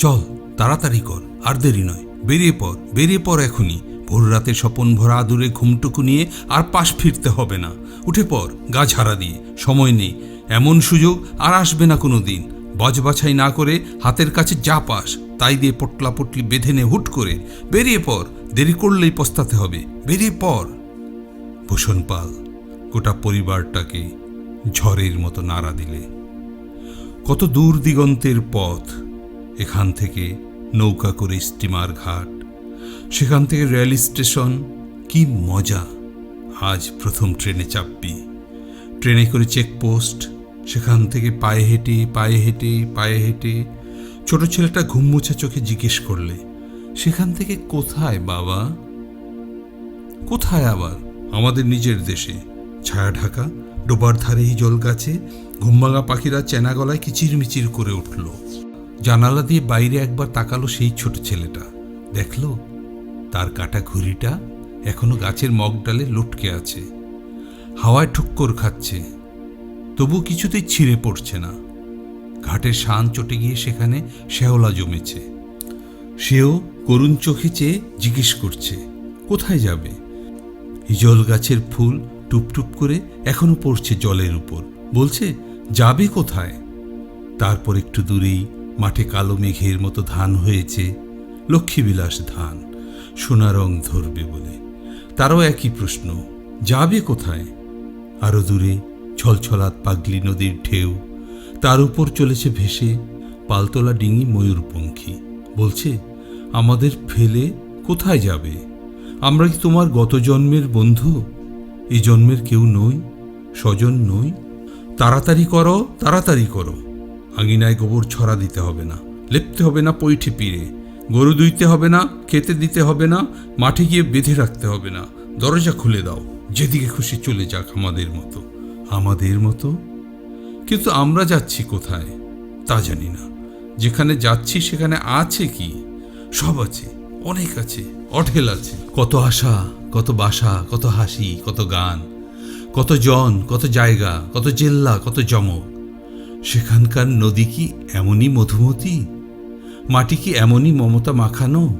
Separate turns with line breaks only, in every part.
চল, তাড়াতাড়ি কর, আর দেরি নয়। বেরিয়ে পড় বেরিয়ে পড় এখনই। ভোর রাতে স্বপন ভরা আদুরে ঘুমটুকু নিয়ে আর পাশ ফিরতে হবে না। উঠে পর গা ঝাড়া দিয়ে। সময় নেই। এমন সুযোগ আর আসবে না কোনো দিন বাছাই না করে হাতের কাছে যা পাস, তাই দিয়ে পটলা পটলি বেঁধে নে হুট করে। বেরিয়ে পর দেরি করলেই পস্তাতে হবে। বেরিয়ে পর ভূষণ পাল, গোটা পরিবারটাকে ঝড়ের মতো নাড়া দিলে। কত দূর দিগন্তের পথ। এখান থেকে নৌকা করে স্টিমার ঘাট। সেখান থেকে রেল স্টেশন। কি মজা! আজ প্রথম ট্রেনে চাপবি। ট্রেনে করে চেকপোস্ট। সেখান থেকে পায়ে হেঁটে পায়ে হেঁটে পায়ে হেঁটে। ছোট ছেলেটা ঘুম মুছা চোখে জিজ্ঞেস করলে, সেখান থেকে কোথায় বাবা? কোথায় আবার? আমাদের নিজের দেশে। ছায়া ঢাকা, ডোবার ধারে এই জল গাছে ঘুমভাঙা পাখিরা চেনা গলায় কিচিরমিচির করে উঠল। জানালা দিয়ে বাইরে একবার তাকালো সেই ছোট ছেলেটা। দেখল, তার কাটা ঘুড়িটা এখনও গাছের মগডালে লটকে আছে। হাওয়ায় ঠুক্কর খাচ্ছে, তবু কিছুতেই ছিঁড়ে পড়ছে না। ঘাটের শান চটে গিয়ে সেখানে শ্যাওলা জমেছে। সেও করুণ চোখে চেয়ে জিজ্ঞেস করছে, কোথায় যাবে? হিজল গাছের ফুল টুপটুপ করে এখনও পড়ছে জলের উপর। বলছে, যাবে কোথায়? তারপর একটু দূরেই মাঠে কালো মেঘের মতো ধান হয়েছে, লক্ষ্মীবিলাস ধান, সোনা রং ধরবে বলে। তারও একই প্রশ্ন, যাবে কোথায়? আরও দূরে ছলছলাত পাগলি নদীর ঢেউ, তার উপর চলেছে ভেসে পালতোলা ডিঙি ময়ূরপঙ্খী। বলছে, আমাদের ফেলে কোথায় যাবে? আমরা কি তোমার গত জন্মের বন্ধু। এই জন্মের কেউ নই, স্বজন নই। তাড়াতাড়ি করো তাড়াতাড়ি করো। আঙিনায় গোবর ছড়া দিতে হবে না। লেপতে হবে না পৈঠে পিড়ে। গরু দুইতে হবে না, খেতে দিতে হবে না, মাঠে গিয়ে বেঁধে রাখতে হবে না। দরজা খুলে দাও, যেদিকে খুশি চলে যাক আমাদের মতো। আমাদের মতো? কিন্তু আমরা যাচ্ছি কোথায়? তা জানি না। যেখানে যাচ্ছি সেখানে আছে কি? সব আছে, অনেক আছে, অঢেল আছে। কত আশা, কত বাসা, কত হাসি, কত গান। কত জন, কত জায়গা, কত জেল্লা, কত জমক। সেখানকার নদী কি এমনই মধুমতি? মাটি কি এমনই মমতা মাখানো?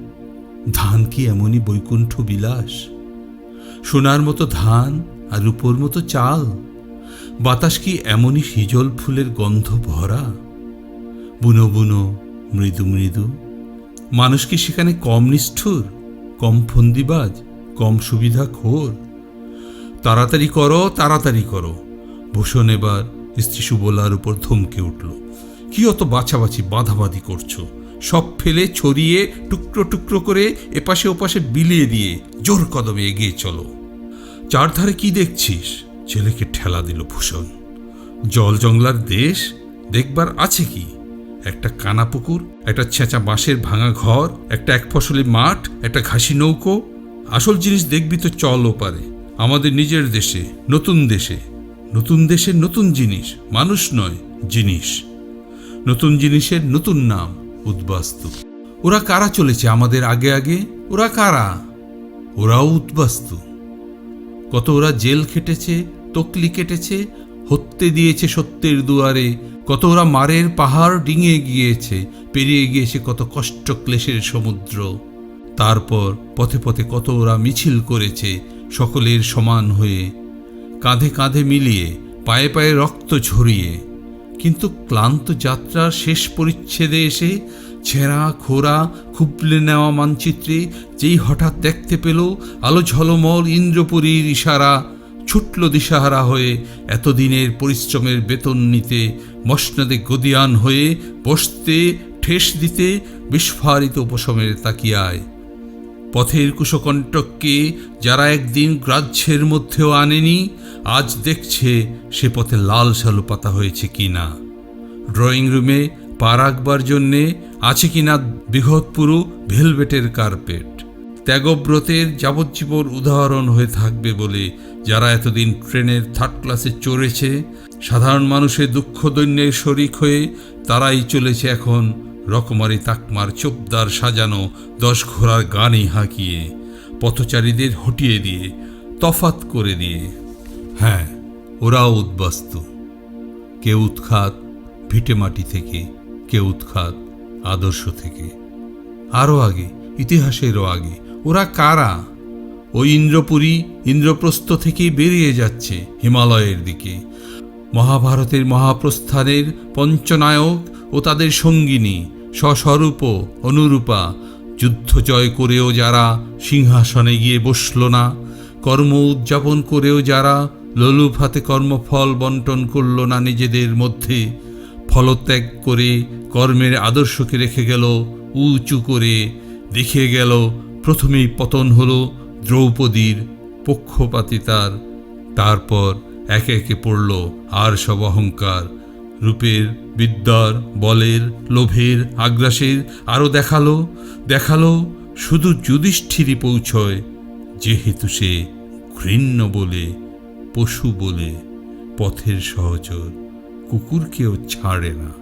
ধান কি এমনই বৈকুণ্ঠ বিলাস? সোনার মতো ধান আর রূপোর মতো চাল? বাতাস কি এমনই হিজল ফুলের গন্ধ ভরা? বুনো বুনো, মৃদু মৃদু, মানুষ কি সেখানে কম নিষ্ঠুর, কম ফন্দিবাজ, কম সুবিধা খোর তাড়াতাড়ি করো তাড়াতাড়ি করো, ভূষণ এবার স্ত্রী সুবলার উপর ধমকে উঠল, কি অত বাছাবাছি, বাঁধাবাঁধি করছ? সব ফেলে, ছড়িয়ে, টুকরো টুকরো করে এপাশে ওপাশে বিলিয়ে দিয়ে জোর কদমে এগিয়ে চলো। চারধারে কি দেখছিস? ছেলেকে ঠেলা দিল ভূষণ। জল জংলার দেশ? দেখবার আছে কি? একটা কানা পুকুর, একটা ছেঁচা বাঁশের ভাঙা ঘর, একটা এক ফসলি মাঠ, একটা ঘাসি নৌকো। আসল জিনিস দেখবি তো চল ওপারে আমাদের নিজের দেশে, নতুন দেশে। নতুন দেশের নতুন জিনিস। মানুষ নয়, জিনিস। নতুন জিনিসের নতুন নাম, উদ্বাস্তু। ওরা কারা চলেছে আমাদের আগে আগে? ওরা কারা? ওরাও উদ্বাস্তু। কত ওরা জেল খেটেছে, তকলি কেটেছে, হত্যে দিয়েছে সত্যের দুয়ারে। কত ওরা মারের পাহাড় ডিঙে গিয়েছে, পেরিয়ে গিয়েছে কত কষ্ট ক্লেশের সমুদ্র। তারপর পথে পথে কত ওরা মিছিল করেছে, সকলের সমান হয়ে কাঁধে কাঁধে মিলিয়ে, পায়ে পায়ে রক্ত ঝরিয়ে। কিন্তু ক্লান্ত যাত্রার শেষ পরিচ্ছেদে এসে ছেঁড়া খোরা খুবলে নেওয়া মানচিত্রে যেই হঠাৎ দেখতে পেল, আলো ঝলমল ইন্দ্রপুরীর ইশারা, ছুটল দিশাহারা হয়ে এতদিনের পরিশ্রমের বেতন নিতে, মসনদে গদিয়ান হয়ে বসতে, ঠেস দিতে, বিস্ফারিত উপশমের তাকিয়ায়। পথের কুশকণ্টককে যারা একদিন গ্রাহ্যের মধ্যেও আনেনি, আজ দেখছে সে পথে লাল শালু পাতা হয়েছে কি না ড্রয়িং রুমে পা রাখবার জন্যে আছে কিনা বৃহৎপুরু ভেলভেটের কার্পেট। ত্যাগব্রতের যাবজ্জীবন উদাহরণ হয়ে থাকবে বলে যারা এতদিন ট্রেনের থার্ড ক্লাসে চড়েছে, সাধারণ মানুষের দুঃখ দৈন্যের শরিক হয়ে তারাই চলেছে এখন রকমারি তাকমার চোপদার সাজানো দশ ঘোড়ার গানে হাঁকিয়ে, পথচারীদের হটিয়ে দিয়ে তফাত করে দিয়ে। হ্যাঁ ওরাও উদ্বাস্ত। কেউ উৎখাত ভিটে মাটি থেকে, কেউ উৎখাত আদর্শ থেকে। আরও আগে, ইতিহাসেরও আগে, ওরা কারা? ওই ইন্দ্রপুরী ইন্দ্রপ্রস্থ থেকে বেরিয়ে যাচ্ছে হিমালয়ের দিকে। মহাভারতের মহাপ্রস্থানের পঞ্চনায়ক ও তাদের সঙ্গিনী সস্বরূপ অনুরূপা, যুদ্ধ জয় করেও যারা সিংহাসনে গিয়ে বসল না, কর্ম উদযাপন করেও যারা লোলুপ হাতে কর্মফল বন্টন করল না নিজেদের মধ্যে, ফলত্যাগ করে কর্মের আদর্শকে রেখে গেল, উঁচু করে দেখে গেল, প্রথমেই পতন হল দ্রৌপদীর পক্ষপাতিতার, তারপর একে একে পড়ল আর সব অহংকার। রূপের, বিদ্যার, বলের, লোভের, আগ্রাসের আরও দেখাল দেখাল শুধু যুধিষ্ঠিরই পৌঁছয়, যেহেতু সে ঘৃণ্য বলে, পশু বলে, পথের সহচর, কুকুরকেও ছাড়ে না।